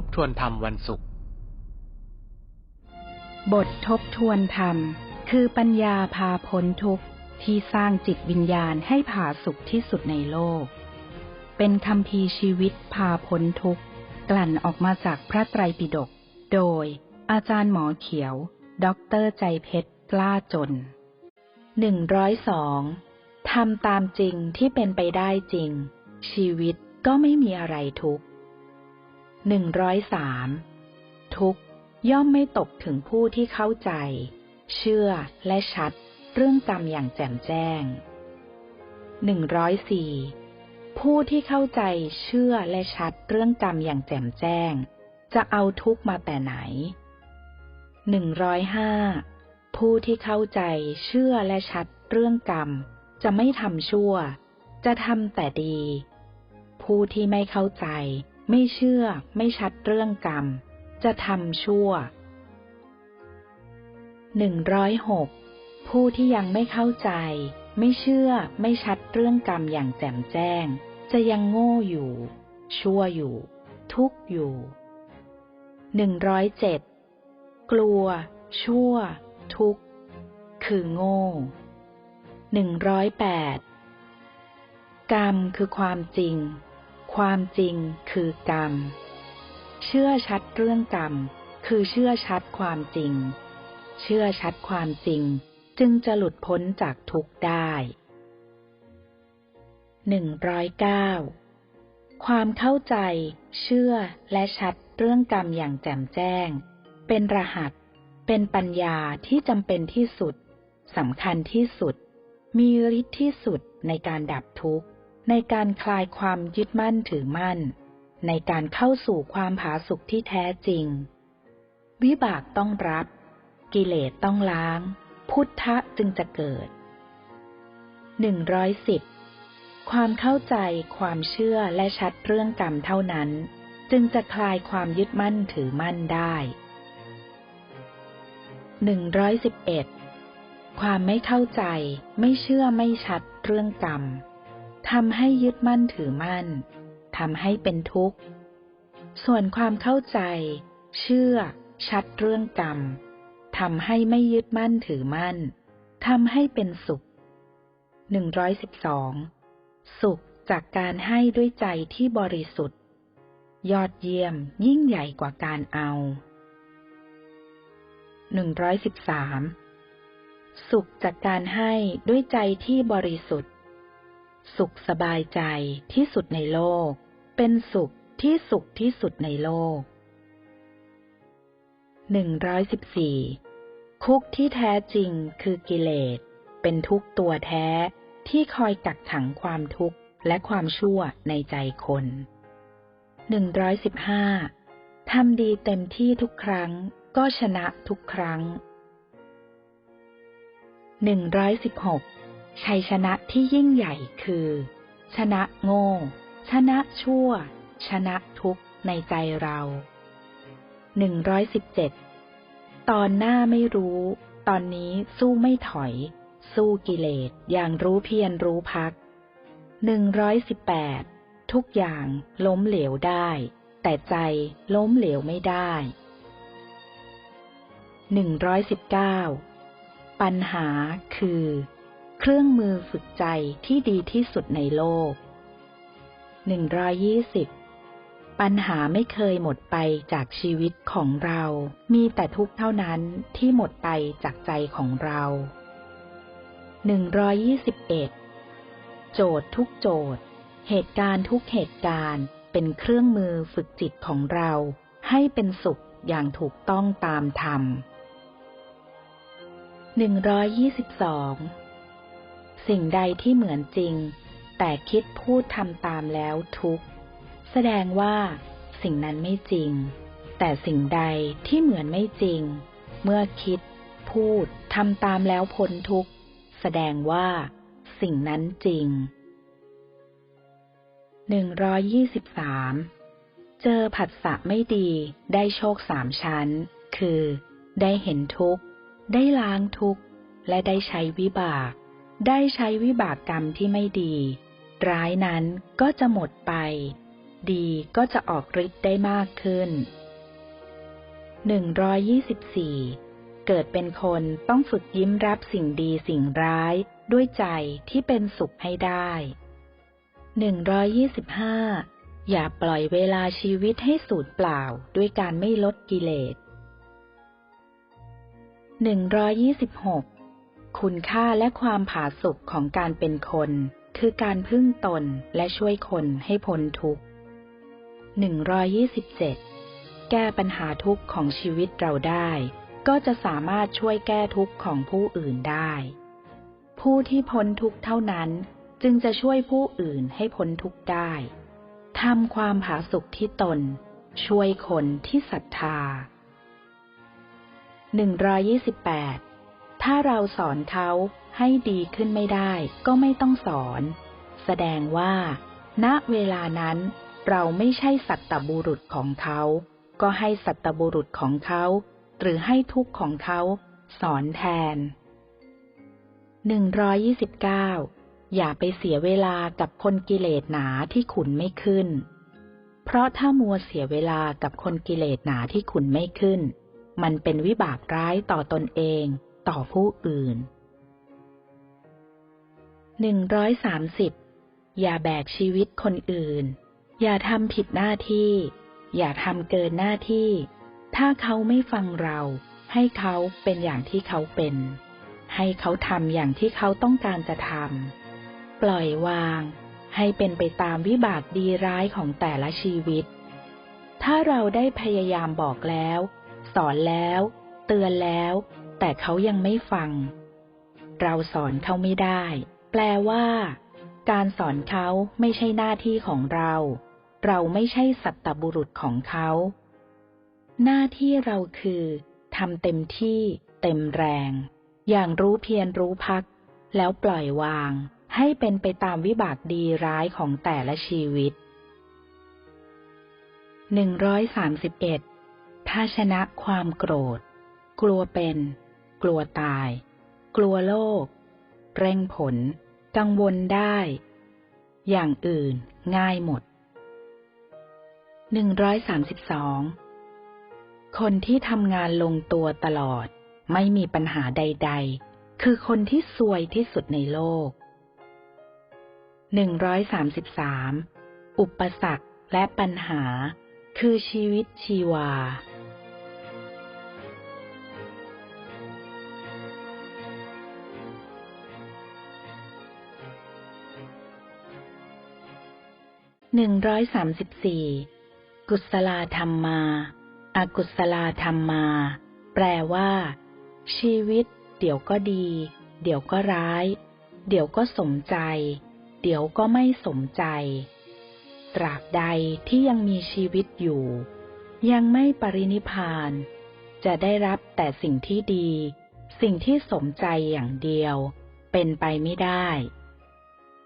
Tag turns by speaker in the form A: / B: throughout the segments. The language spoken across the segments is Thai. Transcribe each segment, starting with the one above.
A: บททบทวนธรรมวันศุกร์
B: บททบทวนธรรม คือปัญญาพาพ้นทุกข์ที่สร้างจิตวิญญาณให้ผาสุขที่สุดในโลก เป็นคำพีชีวิตพาพ้นทุกข์ กลั่นออกมาจากพระไตรปิฎก โดย อาจารย์หมอเขียว ด็อกเตอร์ใจเพชรกล้าจน หนึ่งร้อยสองทำตามจริงที่เป็นไปได้จริง ชีวิตก็ไม่มีอะไรทุกข์ หนึ่งร้อยสามทุกย่อมไม่ตกถึงผู้ที่เข้าใจ เชื่อและชัด เรื่องกรรมอย่างแจ่มแจ้งหนึ่งร้อยสี่ผู้ที่เข้าใจเชื่อและชัดเรื่องกรรมอย่างแจ่มแจ้ง จะเอาทุกมาแต่ไหนหนึ่งร้อยห้าผู้ที่เข้าใจเชื่อและชัดเรื่องกรรม จะไม่ทำชั่ว จะทำแต่ดี ผู้ที่ไม่เข้าใจ ไม่เชื่อไม่ชัดเรื่องกรรม จะทำชั่วหนึ่งร้อยหกผู้ที่ยังไม่เข้าใจ ไม่เชื่อไม่ชัดเรื่องกรรมอย่างแจ่มแจ้ง จะยังโง่อยู่ ชั่วอยู่ ทุกอยู่หนึ่งร้อยเจ็ดกลัว ชั่ว ทุกข์ คือโง่หนึ่งร้อยแปดกรรมคือความจริง ความจริงคือกรรม เชื่อชัดเรื่องกรรม คือเชื่อชัดความจริง เชื่อชัดความจริง จึงจะหลุดพ้นจากทุกข์ได้หนึ่งร้อยเก้าความเข้าใจ เชื่อและชัดเรื่องกรรมอย่างแจ่มแจ้ง เป็นรหัส เป็นปัญญาที่จำเป็นที่สุดสำคัญที่สุด มีฤทธิ์ที่สุดในการดับทุกข์ ในการคลายความยึดมั่นถือมั่น ในการเข้าสู่ความผาสุกที่แท้จริง วิบากต้องรับ กิเลสต้องล้าง พุทธะจึงจะเกิดหนึ่งร้อยสิบความเข้าใจ ความเชื่อและชัดเรื่องกรรมเท่านั้น จึงจะคลายความยึดมั่นถือมั่นได้หนึ่งร้อยสิบเอ็ดความไม่เข้าใจ ไม่เชื่อไม่ชัดเรื่องกรรม ทำให้ยึดมั่นถือมั่นทำให้เป็นทุกข์ ส่วนความเข้าใจ เชื่อ ชัดเรื่องกรรมทำให้ไม่ยึดมั่นถือมั่นทำให้เป็นสุขหนึ่งร้อยสิบสองสุขจากการให้ด้วยใจที่บริสุทธิ์ ยอดเยี่ยมยิ่งใหญ่กว่าการเอาหนึ่งร้อยสิบสามสุขจากการให้ด้วยใจที่บริสุทธิ์ สุขสบายใจที่สุดในโลก เป็นสุขที่สุขที่สุดในโลก 114 คุกที่แท้จริงคือกิเลส เป็นทุกตัวแท้ที่คอยกักขังความทุกข์และความชั่วในใจคน 115 ทำดีเต็มที่ทุกครั้งก็ชนะทุกครั้ง 116 ชัยชนะที่ยิ่งใหญ่คือ ชนะโง่ ชนะชั่ว ชนะทุกข์ในใจเราหนึ่งร้อยสิบเจ็ดตอนหน้าไม่รู้ ตอนนี้สู้ไม่ถอย สู้กิเลสอย่างรู้เพียรรู้พักหนึ่งร้อยสิบแปดทุกอย่างล้มเหลวได้ แต่ใจล้มเหลวไม่ได้หนึ่งร้อยสิบเก้าปัญหาคือ เครื่องมือฝึกใจที่ดีที่สุดในโลกหนึ่งร้อยยี่สิบปัญหาไม่เคยหมดไปจากชีวิตของเรา มีแต่ทุกเท่านั้นที่หมดไปจากใจของเราหนึ่งร้อยยี่สิบเอ็ดโจทย์ทุกโจทย์ เหตุการณ์ทุกเหตุการณ์เป็นเครื่องมือฝึกจิตของเรา ให้เป็นสุขอย่างถูกต้องตามธรรมหนึ่งร้อยยี่ สิ่งใดที่เหมือนจริง แต่คิดพูดทำตามแล้วทุกแสดงว่า สิ่งนั้นไม่จริง แต่สิ่งใดที่เหมือนไม่จริง เมื่อคิด พูดทำตามแล้วพ้นทุกแสดงว่า สิ่งนั้นจริงหนึ่งร้อยยี่สิบสามเจอผัสสะไม่ดีได้โชคสามชั้น คือ ได้เห็นทุกข์ ได้ล้างทุกข์ และได้ใช้วิบาก ได้ใช้วิบากกรรมที่ไม่ดี ร้ายนั้นก็จะหมดไป ดีก็จะออกฤทธิ์ได้มากขึ้น 124 เกิดเป็นคนต้องฝึกยิ้มรับสิ่งดีสิ่งร้ายด้วยใจที่เป็นสุขให้ได้ 125 อย่าปล่อยเวลาชีวิตให้สูญเปล่าด้วยการไม่ลดกิเลส 126 คุณค่าและความผาสุกของการเป็นคน คือการพึ่งตนและช่วยคนให้พ้นทุกข์127 แก้ปัญหาทุกข์ของชีวิตเราได้ ก็จะสามารถช่วยแก้ทุกข์ของผู้อื่นได้ ผู้ที่พ้นทุกข์เท่านั้นจึงจะช่วยผู้อื่นให้พ้นทุกข์ได้ทำความผาสุกที่ตน ช่วยคนที่ศรัทธา 128 ถ้าเราสอนเขาให้ดีขึ้นไม่ได้ก็ไม่ต้องสอน แสดงว่า ณเวลานั้น เราไม่ใช่สัตตบุรุษของเขา ก็ให้สัตตบุรุษของเขา หรือให้ทุกข์ของเขา สอนแทน 129 อย่าไปเสียเวลากับคนกิเลสหนาที่ขุนไม่ขึ้น เพราะถ้ามัวเสียเวลากับคนกิเลสหนาที่ขุนไม่ขึ้น มันเป็นวิบากร้ายต่อตนเอง ต่อผู้อื่น 130 อย่าแบกชีวิตคนอื่น อย่าทำผิดหน้าที่ อย่าทำเกินหน้าที่ ถ้าเขาไม่ฟังเรา ให้เขาเป็นอย่างที่เขาเป็น ให้เขาทำอย่างที่เขาต้องการจะทำ ปล่อยวาง ให้เป็นไปตามวิบากดีร้ายของแต่ละชีวิต ถ้าเราได้พยายามบอกแล้ว สอนแล้ว เตือนแล้ว แต่เขายังไม่ฟัง เราสอนเขาไม่ได้ แปลว่า การสอนเขาไม่ใช่หน้าที่ของเรา เราไม่ใช่สัตตบุรุษของเขา หน้าที่เราคือทำเต็มที่เต็มแรง อย่างรู้เพียรรู้พัก แล้วปล่อยวาง ให้เป็นไปตามวิบากดีร้ายของแต่ละชีวิต131ถ้าชนะความโกรธ กลัวเป็น กลัวตาย กลัวโลก เร่งผล กังวลได้ อย่างอื่นง่ายหมด 132 คนที่ทำงานลงตัวตลอดไม่มีปัญหาใด ๆ คือคนที่ซวยที่สุดในโลก 133 อุปสรรคและปัญหาคือชีวิตชีวา หนึ่งร้อยสามสิบสี่กุศลธรรมมา อากุศลธรรมมา แปลว่า ชีวิต เดี๋ยวก็ดี เดี๋ยวก็ร้าย เดี๋ยวก็สมใจ เดี๋ยวก็ไม่สมใจ ตราบใดที่ยังมีชีวิตอยู่ ยังไม่ปรินิพาน จะได้รับแต่สิ่งที่ดี สิ่งที่สมใจอย่างเดียว เป็นไปไม่ได้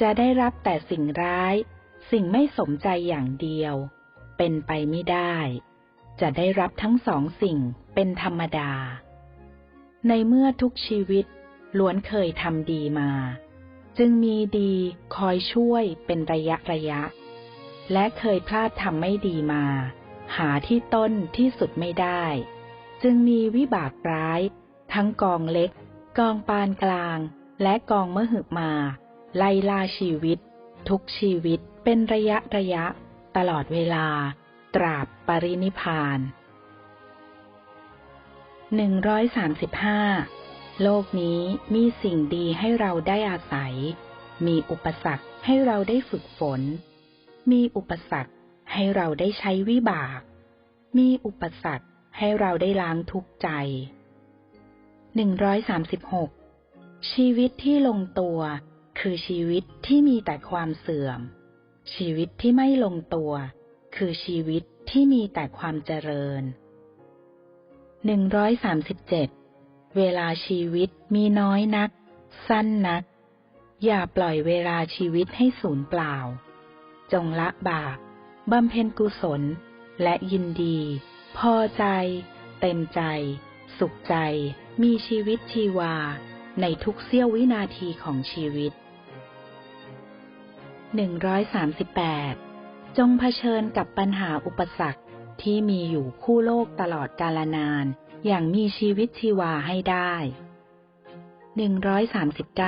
B: จะได้รับแต่สิ่งร้าย สิ่งไม่สมใจอย่างเดียว เป็นไปไม่ได้ จะได้รับทั้งสองสิ่งเป็นธรรมดา ในเมื่อทุกชีวิตล้วนเคยทำดีมา จึงมีดีคอยช่วยเป็นระยะระยะ และเคยพลาดทำไม่ดีมา หาที่ต้นที่สุดไม่ได้ จึงมีวิบากร้าย ทั้งกองเล็ก กองปานกลาง และกองมหึมา ไล่ล่าชีวิต ทุกชีวิต เป็นระยะระยะ ตลอดเวลา ตราบปรินิพานหนึ่งร้อยสามสิบห้าโลกนี้มีสิ่งดีให้เราได้อาศัย มีอุปสรรคให้เราได้ฝึกฝน มีอุปสรรคให้เราได้ใช้วิบาก มีอุปสรรคให้เราได้ล้างทุกข์ใจ หนึ่งร้อยสามสิบหกชีวิตที่ลงตัวคือชีวิตที่มีแต่ความเสื่อม ชีวิตที่ไม่ลงตัว คือชีวิตที่มีแต่ความเจริญหนึ่งร้อยสามสิบเจ็ดเวลาชีวิตมีน้อยนัก สั้นนัก อย่าปล่อยเวลาชีวิตให้สูญเปล่า จงละบาปบำเพ็ญกุศล และยินดี พอใจ เต็มใจ สุขใจ มีชีวิตชีวา ในทุกเสี้ยววินาทีของชีวิต 138 จงเผชิญกับปัญหาอุปสรรคที่มีอยู่คู่โลกตลอดกาลนาน อย่างมีชีวิตชีวาให้ได้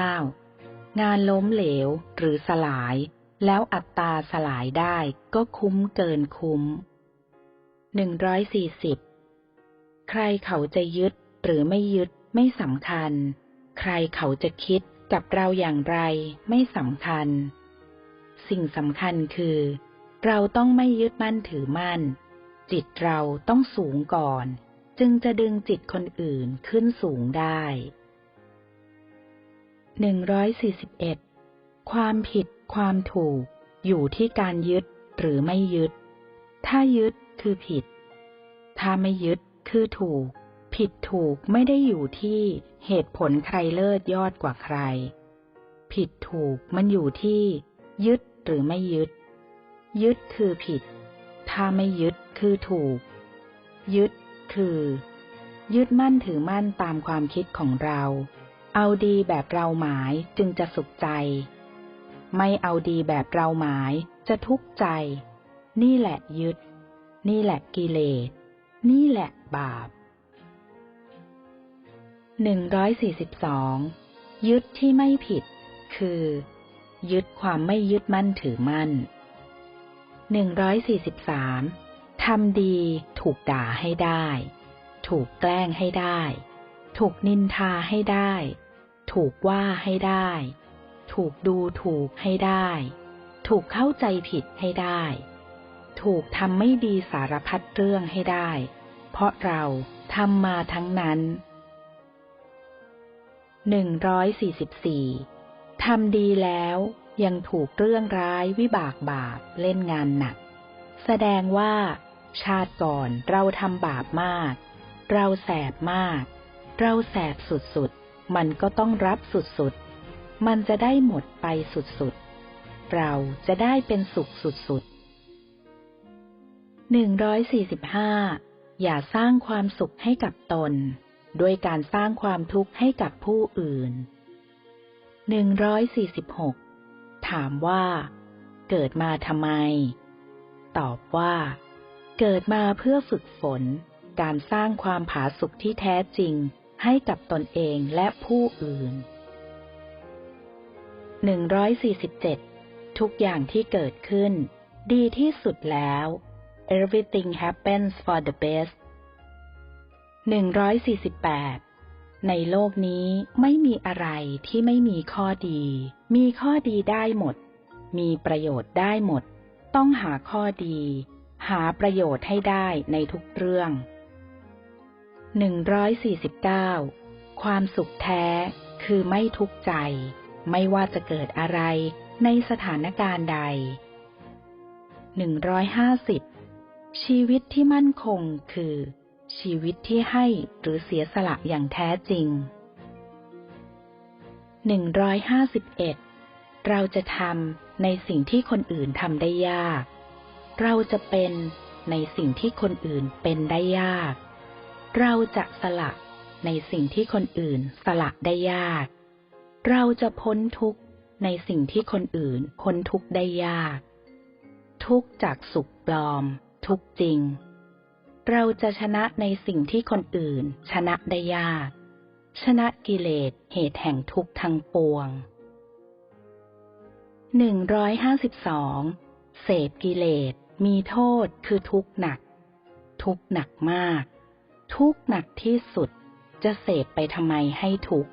B: 139 งานล้มเหลวหรือสลาย แล้วอัตตาสลายได้ก็คุ้มเกินคุ้ม 140 ใครเขาจะยึดหรือไม่ยึดไม่สำคัญ ใครเขาจะคิดกับเราอย่างไรไม่สำคัญ สิ่งสำคัญคือ เราต้องไม่ยึดมั่นถือมั่น จิตเราต้องสูงก่อน จึงจะดึงจิตคนอื่นขึ้นสูงได้141ความผิดความถูก อยู่ที่การยึดหรือไม่ยึด ถ้ายึดคือผิด ถ้าไม่ยึดคือถูก ผิดถูกไม่ได้อยู่ที่เหตุผลใครเลิศยอดกว่าใคร ผิดถูกมันอยู่ที่ ยึด หรือไม่ยึด ยึดคือผิด ถ้าไม่ยึดคือถูก ยึดคือ ยึดมั่นถือมั่นตามความคิดของเรา เอาดีแบบเราหมายจึงจะสุขใจ ไม่เอาดีแบบเราหมายจะทุกข์ใจ นี่แหละยึด นี่แหละกิเลส นี่แหละบาป142ยึดที่ไม่ผิด คือ ยึดความไม่ยึดมั่นถือมั่น 143ทำดีถูกด่าให้ได้ ถูกแกล้งให้ได้ ถูกนินทาให้ได้ ถูกว่าให้ได้ ถูกดูถูกให้ได้ ถูกเข้าใจผิดให้ได้ ถูกทำไม่ดีสารพัดเรื่องให้ได้ เพราะเราทำมาทั้งนั้น 144 ทำดีแล้วยังถูกเรื่องร้ายวิบากบาปเล่นงานหนัก แสดงว่า ชาติก่อนเราทำบาปมาก เราแสบมาก เราแสบสุดๆ มันก็ต้องรับสุดๆ มันจะได้หมดไปสุดๆ เราจะได้เป็นสุขสุดๆ145อย่าสร้างความสุขให้กับตน ด้วยการสร้างความทุกข์ให้กับผู้อื่น 146ถามว่า เกิดมาทำไม ตอบว่า เกิดมาเพื่อฝึกฝน การสร้างความผาสุกที่แท้จริงให้กับตนเองและผู้อื่น 147 ทุกอย่างที่เกิดขึ้น ดีที่สุดแล้ว everything happens for the best 148 ในโลกนี้ไม่มีอะไรที่ไม่มีข้อดี มีข้อดีได้หมด มีประโยชน์ได้หมด ต้องหาข้อดี หาประโยชน์ให้ได้ในทุกเรื่อง 149 ความสุขแท้คือไม่ทุกข์ใจ ไม่ว่าจะเกิดอะไรในสถานการณ์ใด 150 ชีวิตที่มั่นคงคือ ชีวิตที่ให้หรือเสียสละอย่างแท้จริง 151 เราจะทำในสิ่งที่คนอื่นทำได้ยาก เราจะเป็นในสิ่งที่คนอื่นเป็นได้ยาก เราจะสละในสิ่งที่คนอื่นสละได้ยาก เราจะพ้นทุกข์ในสิ่งที่คนอื่นพ้นทุกข์ได้ยาก ทุกจากสุขปลอม ทุกจริง เราจะชนะในสิ่งที่คนอื่น ชนะได้ยาก ชนะกิเลสเหตุแห่งทุกข์ทั้งปวง 152 เสพกิเลสมีโทษคือทุกข์หนัก ทุกข์หนักมาก ทุกข์หนักที่สุด จะเสพไปทำไมให้ทุกข์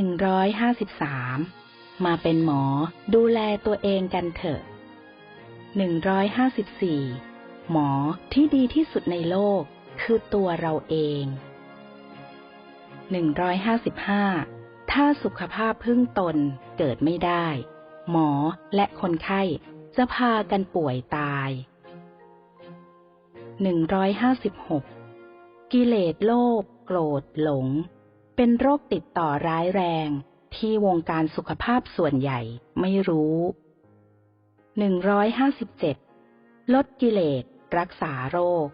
B: 153 มาเป็นหมอดูแลตัวเองกันเถอะ 154 หมอที่ดีที่สุดในโลกคือตัวเราเอง 155 ถ้าสุขภาพพึ่งตนเกิดไม่ได้ หมอและคนไข้จะพากันป่วยตาย 156 กิเลสโลภโกรธหลง เป็นโรคติดต่อร้ายแรงที่วงการสุขภาพส่วนใหญ่ไม่รู้ 157 ลดกิเลส รักษาโรค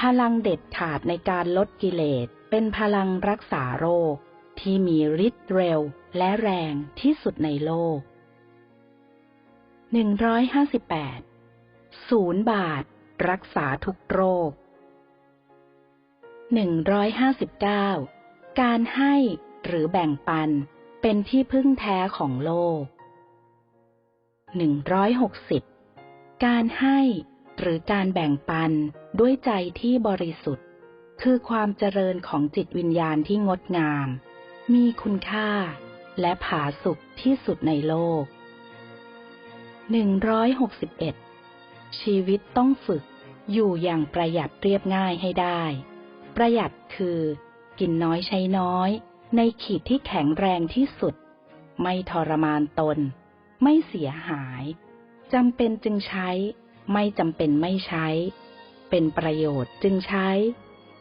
B: พลังเด็ดขาดในการลดกิเลสเป็นพลังรักษาโรคที่มีฤทธิ์เร็วและแรงที่สุดในโลกหนึ่งร้อยห้าสิบแปดศูนย์บาท รักษาทุกโรคหนึ่งร้อยห้าสิบเก้าการให้หรือแบ่งปันเป็นที่พึ่งแท้ของโลกหนึ่งร้อยหกสิบการให้ หรือการแบ่งปันด้วยใจที่บริสุทธิ์ คือความเจริญของจิตวิญญาณที่งดงาม มีคุณค่า และผาสุกที่สุดในโลก 161 ชีวิตต้องฝึกอยู่อย่างประหยัดเรียบง่ายให้ได้ ประหยัดคือ กินน้อยใช้น้อย ในขีดที่แข็งแรงที่สุด ไม่ทรมานตน ไม่เสียหายจำเป็นจึงใช้ ไม่จำเป็นไม่ใช้ เป็นประโยชน์จึงใช้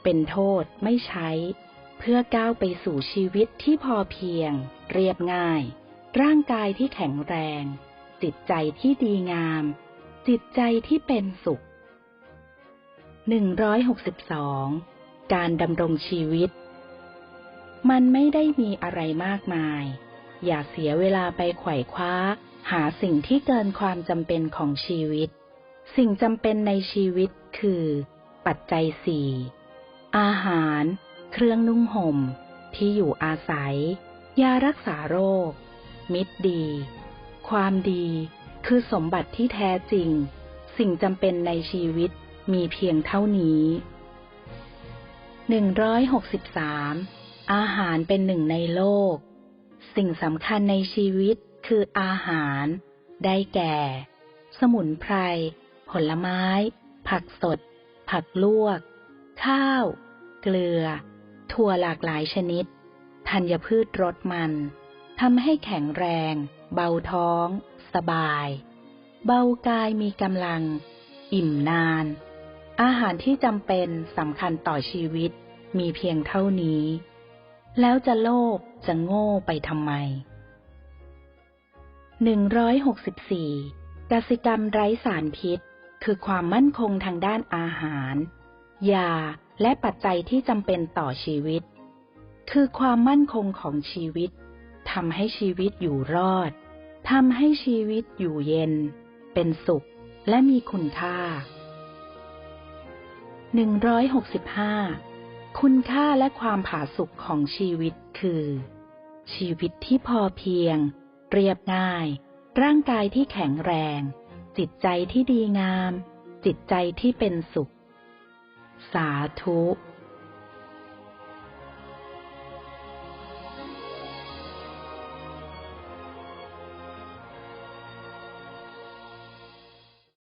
B: เป็นโทษไม่ใช้ เพื่อก้าวไปสู่ชีวิตที่พอเพียง เรียบง่าย ร่างกายที่แข็งแรง จิตใจที่ดีงาม จิตใจที่เป็นสุข 162 การดำรงชีวิต มันไม่ได้มีอะไรมากมาย อย่าเสียเวลาไปไขว่คว้า หาสิ่งที่เกินความจำเป็นของชีวิต สิ่งจำเป็นในชีวิตคือ ปัจจัยสี่อาหาร เครื่องนุ่งห่ม ที่อยู่อาศัย ยารักษาโรค มิตรดี ความดี คือสมบัติที่แท้จริง สิ่งจำเป็นในชีวิตมีเพียงเท่านี้ 163 อาหารเป็นหนึ่งในโลก สิ่งสำคัญในชีวิตคืออาหาร ได้แก่ สมุนไพร ผลไม้ ผักสด ผักลวก ข้าว เกลือ ถั่วหลากหลายชนิด ธัญพืชรสมันทำให้แข็งแรง เบาท้อง สบาย เบากายมีกำลัง อิ่มนาน อาหารที่จำเป็นสำคัญต่อชีวิตมีเพียงเท่านี้ แล้วจะโลภจะโง่ไปทำไม 164กสิกรรมไร้สารพิษ คือความมั่นคงทางด้านอาหาร ยา และปัจจัยที่จำเป็นต่อชีวิต คือความมั่นคงของชีวิตทำให้ชีวิตอยู่รอดทำให้ชีวิตอยู่เย็น เป็นสุขและมีคุณค่า 165 คุณค่าและความผาสุกของชีวิตคือ ชีวิตที่พอเพียง เรียบง่าย ร่างกายที่แข็งแรง จิตใจที่ดีงาม จิตใจที่เป็นสุข สาธุ